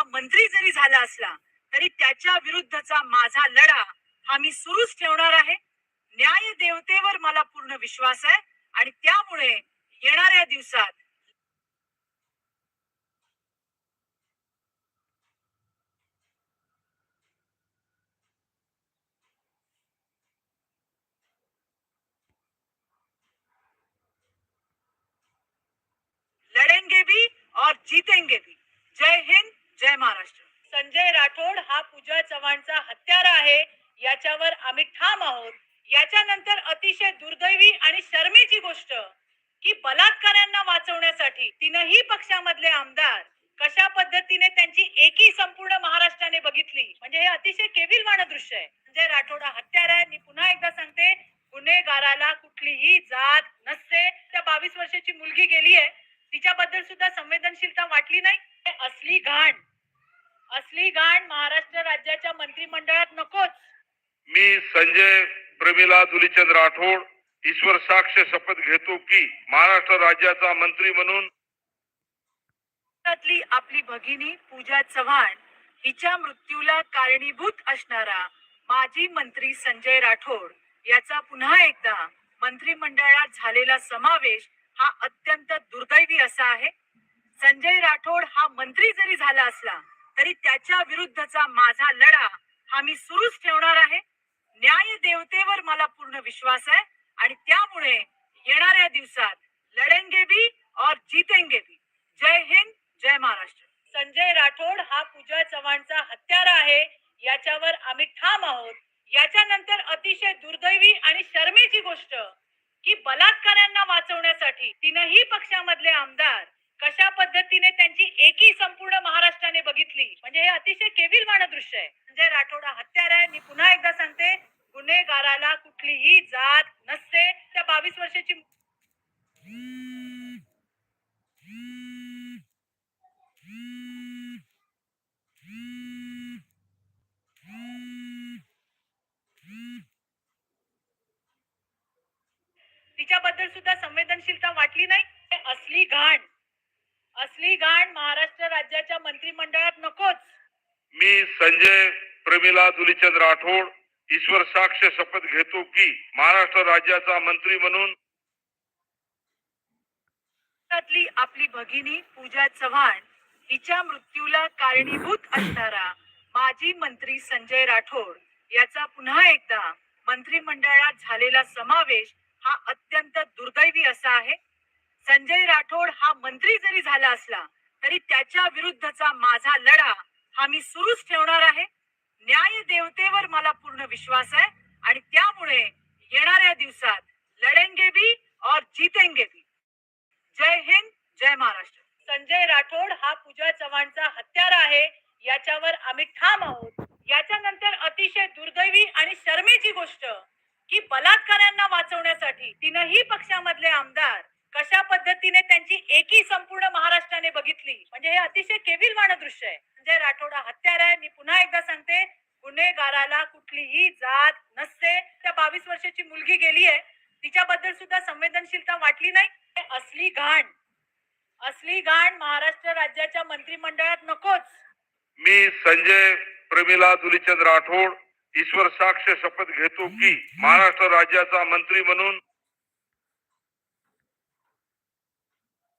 हा मंत्री जरी झाला असला तरी त्याच्या विरुद्धचा माझा लढा हा मी सुरूच ठेवणार आहे. न्याय देवतेवर मला पूर्ण विश्वास आहे आणि त्यामुळे येणाऱ्या दिवसात लढेंगे भी और जीतेंगे भी. जय हिंद. जय महाराष्ट्र. संजय राठोड हा पूजा चव्हाणचा हत्यारा आहे. याच्यावर आम्ही ठाम आहोत. याच्यानंतर अतिशय दुर्दैवी आणि शर्मेची गोष्ट की बलात्कारांना वाचवण्यासाठी तीनही पक्षामधले आमदार कशा पद्धतीने त्यांची एकी संपूर्ण महाराष्ट्राने बघितली म्हणजे हे अतिशय केविलवाणं दृश्य आहे. संजय राठोड हा हत्यार आहे. मी पुन्हा एकदा सांगते गुन्हेगाराला कुठलीही जात नसते. त्या बावीस वर्षाची मुलगी गेली आहे. तिच्याबद्दल सुद्धा संवेदनशीलता वाटली नाही. हे असली घाण असली घाण महाराष्ट्र राज्याच्या मंत्रिमंडळात नकोच. मी संजय प्रमिला दुलीचंद राठोड ईश्वर साक्ष शपथ घेतो की महाराष्ट्र राज्याचा मंत्री म्हणून आपली भगिनी पूजा चव्हाण हिच्या मृत्यूला कारणीभूत असणारा माजी मंत्री संजय राठोड याचा पुन्हा एकदा मंत्रिमंडळात झालेला समावेश हा अत्यंत दुर्दैवी असा आहे. संजय राठोड हा मंत्री जरी झाला असला तरी त्याच्या विरुद्धचा माझा लढा हा मी सुरूच ठेवणार आहे. न्याय देवतेवर मला पूर्ण विश्वास आहे आणि त्यामुळे येणाऱ्या दिवसात लढेंगे भी और जीतेंगे भी. जय हिंद जय महाराष्ट्र. संजय राठोड हा पूजा चव्हाणचा हत्यारा आहे. याच्यावर आम्ही ठाम आहोत. याच्यानंतर अतिशय दुर्दैवी आणि शर्मेची गोष्ट की बलात्कारांना वाचवण्यासाठी तीनही पक्षामधले आमदार कशा पद्धतीने त्यांची एकी संपूर्ण महाराष्ट्राने बघितली? म्हणजे हे अतिशय केविलवाणं दृश्य आहे. संजय राठोड हत्यार आहे. मी पुन्हा एकदा सांगते गुन्हेगाराला कुठलीही जात नसते. त्या बावीस वर्षाची तिच्याबद्दल सुद्धा संवेदनशीलता वाटली नाही. हे असली घाण असली घाण महाराष्ट्र राज्याच्या मंत्रिमंडळात नकोच. मी संजय प्रमिला दुलीचंद राठोड ईश्वर साक्ष शपथ घेतो की महाराष्ट्र राज्याचा मंत्री म्हणून त्यातली आपली भगिनी पूजा चव्हाण हिच्या मृत्यूला कारणीभूत असणारा माजी मंत्री संजय राठोड याचा पुन्हा एकदा मंत्रिमंडळात झालेला समावेश हा अत्यंत दुर्दैवी असा आहे. संजय राठोड हा मंत्री जरी झाला असला तरी त्याच्या विरुद्धचा माझा लढा हा मी सुरूच ठेवणार आहे. न्याय देवतेवर मला पूर्ण विश्वास आहे आणि त्यामुळे येणाऱ्या दिवसात लढेंगे भी और जीतेंगे भी. जय हिंद जय महाराष्ट्र. संजय राठोड हा पूजा चव्हाणचा हत्यारा आहे. याच्यावर आम्ही ठाम आहोत. याच्यानंतर अतिशय दुर्दैवी आणि शर्मेची गोष्ट की बलात्कारांना वाचवण्यासाठी तीनही पक्षामधले आमदार कशा पद्धतीने त्यांची एकी संपूर्ण महाराष्ट्राने बघितली? म्हणजे हे अतिशय केविलवाणं दृश्य आहे. संजय राठोड हत्यार आहे. मी पुन्हा एकदा सांगते गुन्हेगाराला कुठलीही जात नसते. त्या बावीस वर्षाची मुलगी गेली आहे. तिच्याबद्दल सुद्धा संवेदनशीलता वाटली नाही. असली घाण असली घाण महाराष्ट्र राज्याच्या मंत्रिमंडळात नकोच. मी संजय प्रमिला दुलीचंद राठोड ईश्वर साक्ष शपथ घेतो की महाराष्ट्र राज्याचा मंत्री म्हणून